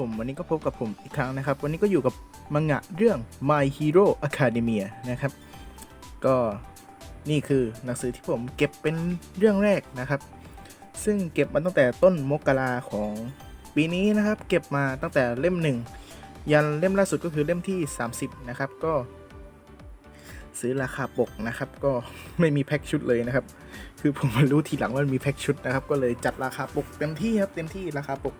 ผมวันนี้ก็พบกับผมอีกครั้งนะครับ วันนี้ก็อยู่กับมังงะเรื่อง My Hero Academia นะครับ ก็นี่คือหนังสือที่ผมเก็บเป็นเรื่องแรกนะครับ ซึ่งเก็บมาตั้งแต่ต้นมกราของปีนี้นะครับ เก็บมาตั้งแต่เล่มหนึ่งยันเล่มล่าสุดก็คือเล่มที่ 30 นะครับก็ ซื้อราคาปกนะครับ ก็ไม่มีแพ็คชุดเลยนะครับ คือผมมารู้ทีหลังว่ามันมีแพ็คชุดนะครับ ก็เลยจัดราคาปกเต็มที่ครับเต็มที่ราคาปก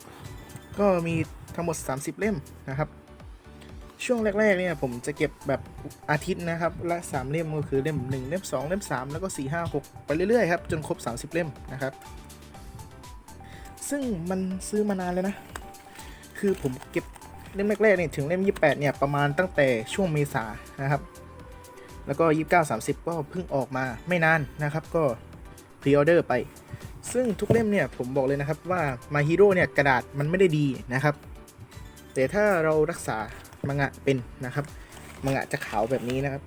ก็มีทั้งหมด 30 เล่มนะครับ ช่วงแรกๆเนี่ยผมจะเก็บแบบอาทิตย์นะครับละ 3 เล่มก็คือเล่ม 1 เล่ม 2 เล่ม 3 แล้วก็ 4 5 6 ไปเรื่อยๆครับจนครบ 30 เล่มนะครับ ซึ่งมันซื้อมานานเลยนะ คือผมเก็บเล่มแรกๆเนี่ยถึงเล่ม 28 เนี่ยประมาณตั้งแต่ช่วงเมษานะครับแล้วก็ 29 30 ก็เพิ่งออกมาไม่นานนะครับ ก็พรีออเดอร์ไป ซึ่งทุกเล่มเนี่ยผมบอกเลยนะครับว่า My Hero เนี่ยกระดาษมันไม่ได้ดีนะครับ แต่ถ้าเรารักษามังงะเป็นนะครับ มังงะจะขาวแบบนี้นะครับ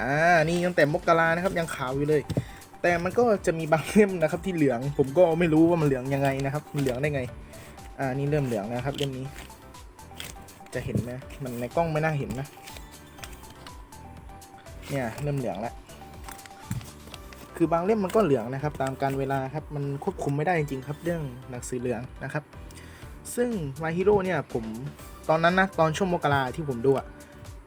อ่า นี่ตั้งแต่มกรานะครับยังขาวอยู่เลย แต่มันก็จะมีบางเล่มนะครับที่เหลือง ผมก็ไม่รู้ว่ามันเหลืองยังไงนะครับ มันเหลืองได้ไง อ่า นี่เริ่มเหลืองแล้วครับเล่มนี้ จะเห็นไหมมันในกล้องไม่น่าเห็นนะ เนี่ยเริ่มเหลืองแล้ว คือบางเล่มมันก็เหลืองนะครับ ตามการเวลาครับมันควบคุมไม่ได้จริงๆครับ เรื่องหนังสือเหลืองนะครับ ซึ่ง My Hero เนี่ยผมตอนนั้นนะตอนช่วงมกราที่ผมดูอะ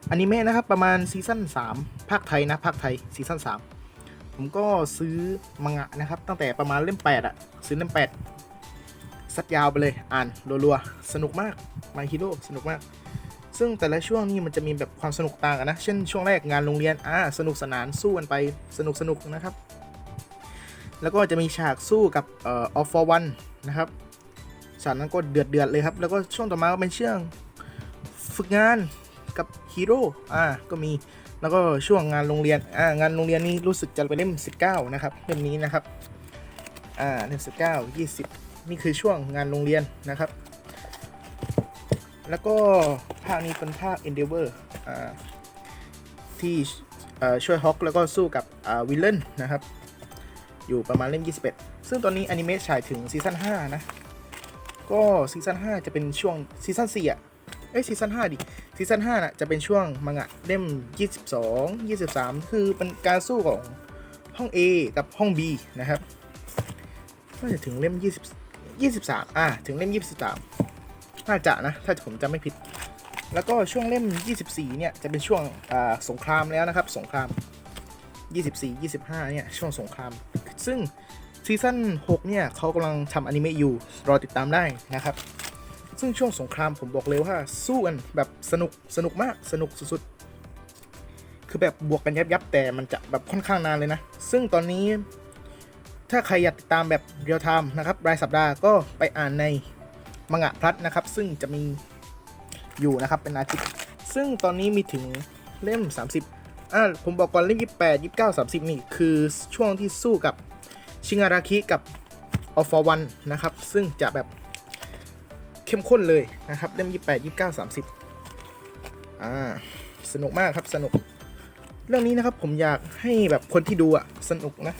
อนิเมะนะครับประมาณซีซั่น3ภาคไทยนะภาคไทยซีซั่น3ผมก็ซื้อมังงะนะครับ ตั้งแต่ประมาณเล่ม8อะซื้อเล่ม8สัดยาวไปเลยอ่านรัวๆสนุกมาก My Hero สนุกมากซึ่งแต่ละช่วงนี่มันจะมีแบบความสนุกต่างกันนะ เช่นช่วงแรกงานโรงเรียน อ่า สนุกสนานสู้กันไป สนุกสนุกนะครับ แล้วก็จะมีฉากสู้กับเอ่อ All for One นะครับฉากนั้นก็เดือดเดือดเลยครับ แล้วก็ช่วงต่อมาก็เป็นเช่วงฝึกงานกับฮีโร่อ่าก็มีแล้วก็ช่วงงานโรงเรียนอ่างานโรงเรียนนี้รู้สึกจะเป็นเล่ม 19 นะครับเล่มนี้นะครับอ่าเล่ม19 20 นี่คือช่วงงานโรงเรียนนะครับ แล้วก็ภาคนี้เป็นภาค Endeavor อ่าที่ช่วยฮอกแล้วก็สู้กับวิลเลนนะครับ อยู่ประมาณเล่ม 21 ซึ่งตอนนี้อนิเมะฉายถึงซีซั่น5นะ ก็ซีซั่น5จะเป็นช่วงซีซั่น4อะ เอ้ยซีซั่น5ดิซีซั่น5น่ะจะเป็นช่วงมังงะเล่ม 22 23 คือเป็นการสู้ของห้อง A กับห้อง B นะครับน่าจะถึงเล่ม 20 23 อะถึงเล่ม 23 น่าจะนะ ถ้าผมจำไม่ผิด แล้วก็ช่วงเล่ม 24 เนี่ย จะเป็นช่วงสงครามแล้วนะครับ สงคราม 24 25 เนี่ย ช่วงสงคราม ซึ่งซีซั่น6เนี่ยเขากำลังทำอนิเมะอยู่ รอติดตามได้นะครับ ซึ่งช่วงสงครามผมบอกเลยว่าสู้กันแบบสนุกสนุกมากสนุกสุดๆ คือแบบบวกกันยับยับแต่มันจะแบบค่อนข้างนานเลยนะ ซึ่งตอนนี้ ถ้าใครอยากติดตามแบบเรียลไทม์นะครับรายสัปดาห์ก็ไปอ่านในมังงะพลัดนะครับ ซึ่งจะมีอยู่นะครับเป็นอาทิตย์ซึ่งตอนนี้มีถึงเล่ม 30 อ่าผมบอกก่อนเล่ม28 29 30นี่คือช่วงที่สู้กับชิงาราคิกับออฟฟอร์วันนะครับ ซึ่งจะแบบเข้มข้นเลยนะครับเล่ม28 29 30อ่าสนุกมากครับสนุก เรื่องนี้นะครับผมอยากให้แบบคนที่ดูอะสนุกนะ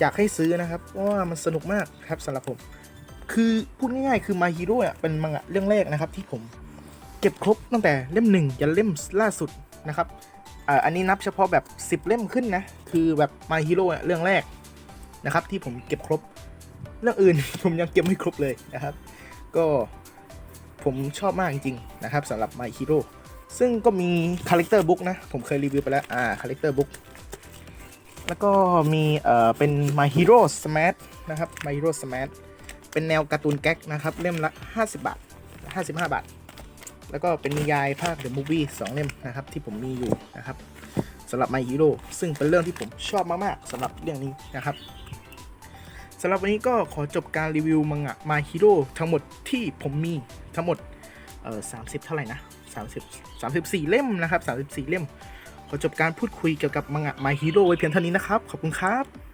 อยากให้ซื้อนะครับเพราะว่ามันสนุกมากครับสำหรับผม คือพูดง่ายๆคือ My Hero อะเป็นมังงะเรื่องแรกนะครับที่ผมเก็บครบตั้งแต่เล่มหนึ่งยันเล่มล่าสุดนะครับ อันนี้นับเฉพาะแบบ 10 เล่มขึ้นนะ คือแบบ My Hero อ่เรื่องแรกนะครับ ที่ผมเก็บครบ เรื่องอื่น ผมยังเก็บไม่ครบเลยนะครับ ก็ผมชอบมากจริงๆนะครับสำหรับ My Hero ซึ่งก็มีคาแรคเตอร์บุ๊กนะ ผมเคยรีวิวไปแล้ว อ่าคาแรคเตอร์บุ๊กแล้วก็มีเอ่อเป็น My Hero Smash นะครับ My Hero Smash เป็นแนวการ์ตูนแก๊กนะครับ เล่มละ 50 บาท 55 บาท แล้วก็เป็นนิยายภาค The Movie 2 เล่มนะครับ ที่ผมมีอยู่นะครับสำหรับ My Hero ซึ่งเป็นเรื่องที่ผมชอบมากๆสำหรับเรื่องนี้นะครับสำหรับวันนี้ก็ขอจบการรีวิวมังงะ My Hero ทั้งหมดที่ผมมีทั้งหมดเอ่อ30เท่าไหร่นะ30 34 เล่มนะครับ 34 เล่ม ขอจบการพูดคุยเกี่ยวกับมังงะ My Hero ไว้เพียงเท่านี้นะครับ ขอบคุณครับ